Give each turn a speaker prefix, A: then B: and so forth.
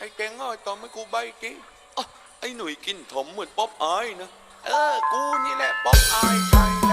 A: ไอ้แกงอ้อยตอมื่อกูใบกี้อ๋อไอ้หนุ่ยกินถมเหมือนป๊อปอายนะ เออ กูนี่แหละป๊อปอายไทยแล